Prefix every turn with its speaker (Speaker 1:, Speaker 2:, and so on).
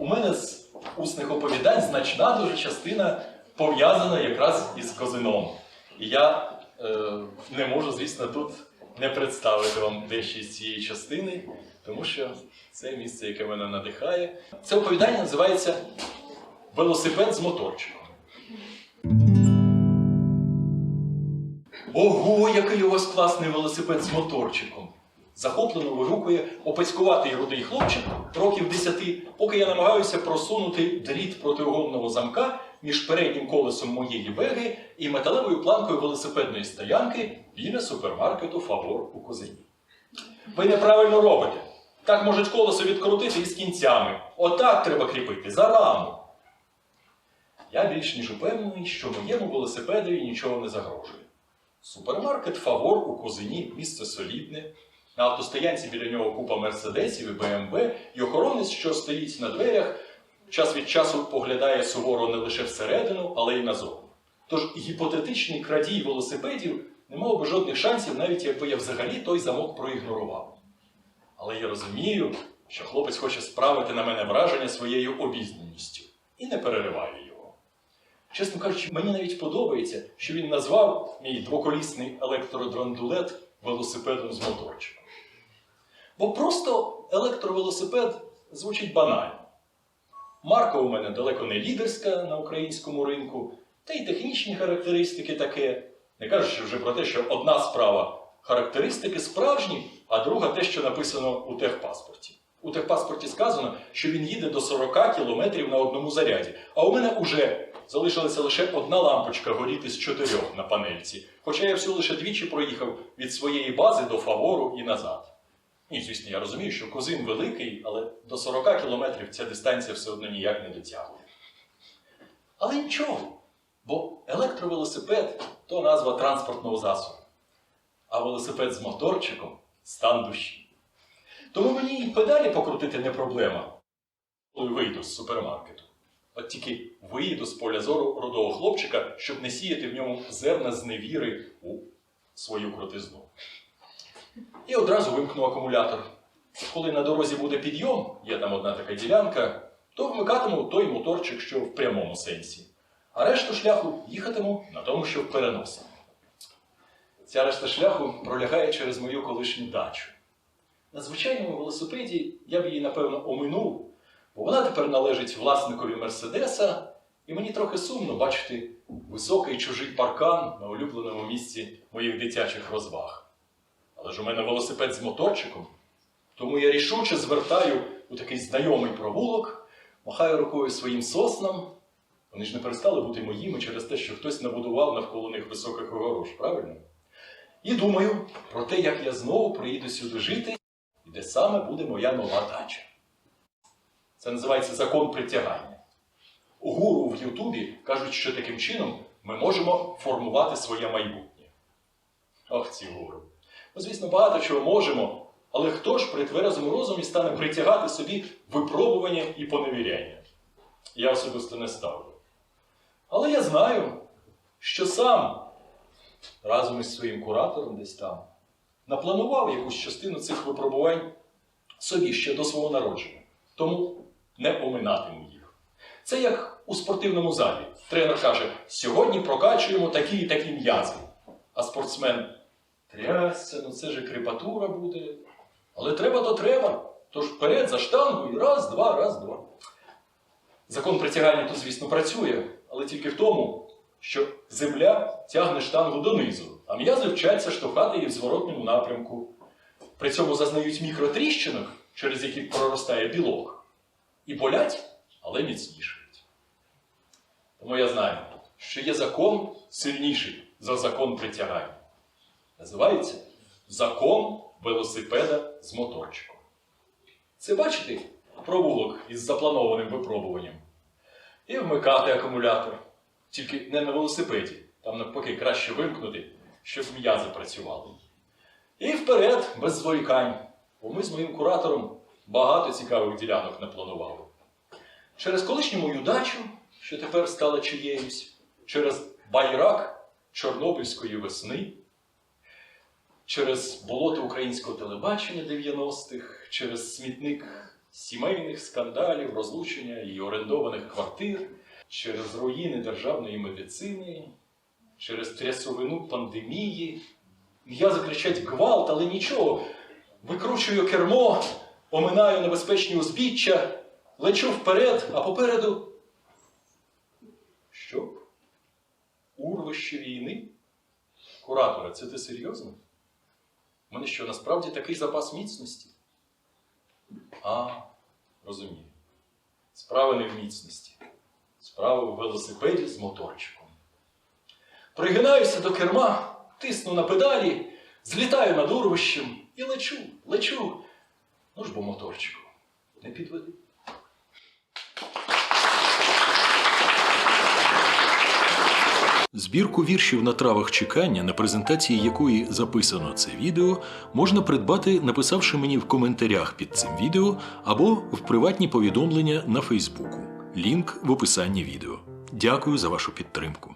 Speaker 1: у мене з усних оповідань значна дуже частина пов'язана якраз із Козином. І я е, не можу, звісно, тут не представити вам дещо з цієї частини, тому що це місце, яке мене надихає. Це оповідання називається Велосипед з моторчиком. Ого, який у вас класний велосипед з моторчиком! Захоплено вигукує опецькуватий рудий хлопчик років 10, поки я намагаюся просунути дріт протиугонного замка між переднім колесом моєї беги і металевою планкою велосипедної стоянки біля супермаркету Фавор у Козині. Ви неправильно робите. Так можуть колесо відкрутити із кінцями. Отак треба кріпити за раму. Я більш ніж упевнений, що моєму велосипедові нічого не загрожує. Супермаркет Фавор у Козині місце солідне. На автостоянці біля нього купа мерседесів і БМВ, і охоронець, що стоїть на дверях, час від часу поглядає суворо не лише всередину, але й назовні. Тож гіпотетичний крадій велосипедів не мав би жодних шансів, навіть якби я взагалі той замок проігнорував. Але я розумію, що хлопець хоче справити на мене враження своєю обізнаністю і не перериваю його. Чесно кажучи, мені навіть подобається, що він назвав мій двоколісний електродрандулет велосипедом з моторчиком. Бо просто електровелосипед звучить банально. Марка у мене далеко не лідерська на українському ринку, та й технічні характеристики таке. Не кажучи вже про те, що одна справа характеристики справжні, а друга те, що написано у техпаспорті. У техпаспорті сказано, що він їде до 40 км на одному заряді, а у мене уже залишилася лише одна лампочка горіти з чотирьох на панельці, хоча я всього лише двічі проїхав від своєї бази до фавору і назад. Ні, звісно, я розумію, що козин великий, але до 40 кілометрів ця дистанція все одно ніяк не дотягує. Але нічого, бо електровелосипед то назва транспортного засобу, а велосипед з моторчиком стан душі. Тому мені і педалі покрутити не проблема, коли вийду з супермаркету. От тільки виїду з поля зору рудого хлопчика, щоб не сіяти в ньому зерна зневіри у свою крутизну. І одразу вимкну акумулятор. Коли на дорозі буде підйом, є там одна така ділянка, то вмикатиму той моторчик, що в прямому сенсі. А решту шляху їхатиму на тому, що в переносі. Ця решта шляху пролягає через мою колишню дачу. На звичайному велосипеді я б її, напевно, оминув, бо вона тепер належить власникові Мерседеса, і мені трохи сумно бачити високий чужий паркан на улюбленому місці моїх дитячих розваг. Але ж у мене велосипед з моторчиком, тому я рішуче звертаю у такий знайомий провулок, махаю рукою своїм соснам. Вони ж не перестали бути моїми через те, що хтось набудував навколо них високих огорож, правильно? І думаю про те, як я знову приїду сюди жити, і де саме буде моя нова дача. Це називається закон притягання. У гуру в Ютубі кажуть, що таким чином ми можемо формувати своє майбутнє. Ох, ці гуру. Ну, звісно, багато чого можемо, але хто ж при тверезому розумі стане притягати собі випробування і поневіряння? Я особисто не ставлю. Але я знаю, що сам разом із своїм куратором десь там напланував якусь частину цих випробувань собі ще до свого народження. Тому не оминатиму їх. Це як у спортивному залі. Тренер каже: сьогодні прокачуємо такі і такі м'язи. А спортсмен трясся, ну це ж і крепатура буде. Але треба то треба. Тож вперед за штангу і раз, два, раз, два. Закон притягання тут, звісно, працює, але тільки в тому, що земля тягне штангу донизу, а м'язи вчаться штовхати її в зворотному напрямку. При цьому зазнають мікротріщинок, через які проростає білок, і болять, але міцнішають. Тому я знаю, що є закон сильніший за закон притягання. Називається закон велосипеда з моторчиком. Це бачите провулок із запланованим випробуванням. І вмикати акумулятор. Тільки не на велосипеді, там навпаки краще вимкнути, щоб м'язи працювали. І вперед, без зволікань, бо ми з моїм куратором багато цікавих ділянок напланували. Через колишню мою дачу, що тепер стала чиєюсь, через байрак Чорнобильської весни, через болото українського телебачення 90-х, через смітник сімейних скандалів, розлучення і орендованих квартир, через руїни державної медицини, через трясовину пандемії. М'язи кричать гвалт, але нічого. Викручую кермо, оминаю небезпечні узбіччя, лечу вперед, а попереду. Що? Урвище війни? Куратора, це ти серйозно? У мене що, насправді такий запас міцності? А, розумію. Справа не в міцності. Справа в велосипеді з моторчиком. Пригинаюся до керма, тисну на педалі, злітаю над урвищем і лечу, лечу. Ну ж бо моторчику, не підведи. Збірку віршів на травах чекання, на презентації якої записано це відео, можна придбати, написавши мені в коментарях під цим відео або в приватні повідомлення на Фейсбуку. Лінк в описанні відео. Дякую за вашу підтримку.